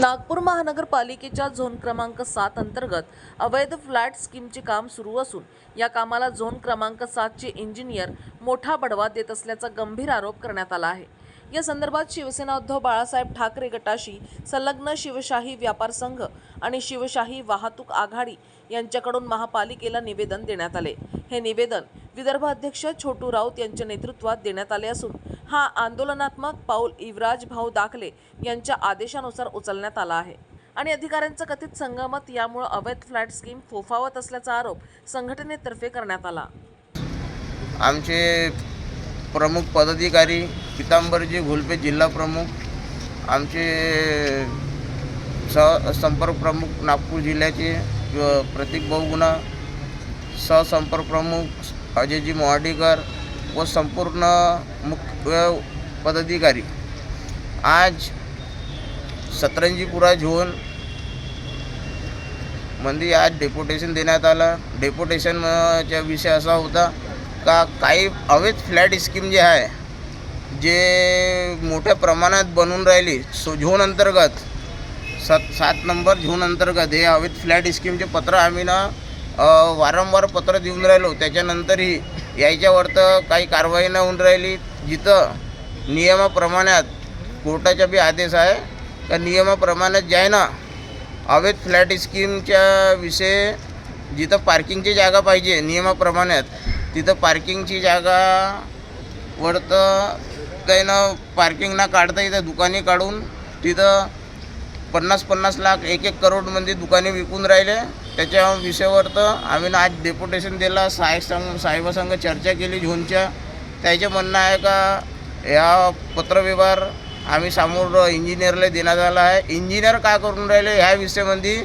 नागपूर महानगरपालिकेच्या झोन क्रमांक सात अंतर्गत अवैध फ्लॅट स्कीमचे काम सुरू असून या कामाला झोन क्रमांक सातचे इंजिनियर मोठा बढवा देत असल्याचा गंभीर आरोप करण्यात आला आहे. या संदर्भात शिवसेना उद्धव बाळासाहेब ठाकरे गटाशी संलग्न शिवशाही व्यापार संघ आणि शिवशाही वाहतूक आघाडी यांच्याकडून महापालिकेला निवेदन देण्यात आले. हे निवेदन विदर्भ अध्यक्ष छोटू राऊत यांच्या नेतृत्वात देण्यात आले असून हा आंदोलनात्मक पाऊल युवराज भाऊ दाखले यांच्या आदेशानुसार उचलण्यात आला आहे. आणि अधिकाऱ्यांचं कथित संगमत यामुळे अवैध फ्लॅट स्कीम फोफावत असल्याचा आरोप संघटनेतर्फे करण्यात आला. आमचे प्रमुख पदाधिकारी पितांबरजी घोलपे जिल्हा प्रमुख आमचे स संपर्क प्रमुख नागपूर जिल्ह्याचे प्रतीक प्रतीक बहुगुणा सहसंपर्क प्रमुख अजयजी मोहाडीकर व संपूर्ण मुख्य पदाधिकारी. आज सतरंजीपुरा झोन म्हणजे आज डेपुटेशन देण्यात आलं. डेप्युटेशनचा विषय असा होता का काही अवैध फ्लॅट स्कीम जे आहे जे मोठ्या प्रमाणात बनून राहिली सो झोन अंतर्गत सात सात नंबर झोन अंतर्गत हे अवैध फ्लॅट स्कीमचे पत्र आम्ही ना वारंवार पत्र देऊन राहिलो. त्याच्यानंतरही यायच्यावर तर काही कारवाई न होऊन राहिली. जिथं नियमाप्रमाणात कोर्टाचा बी आदेश आहे त्या नियमाप्रमाणे जे आहे ना अवैध फ्लॅट स्कीमच्या विषय जिथं पार्किंगची जागा पाहिजे नियमाप्रमाणात तिथं पार्किंगची जागा वरतं काही ना पार्किंग ना काढता येतं दुकाने काढून तिथं पन्नास पन्नास लाख एक एक करोडमध्ये दुकाने विकून राहिले. त्याच्या विषयावर तर आम्ही ना आज डेप्युटेशन दिला साहेब संघ साहेबासंग चर्चा केली झोनच्या. त्याचे म्हणणं आहे का या पत्रव्यवहार आम्ही समोर इंजिनियरला देण्यात आला आहे. इंजिनियर काय करून राहिले? ह्या विषयामध्ये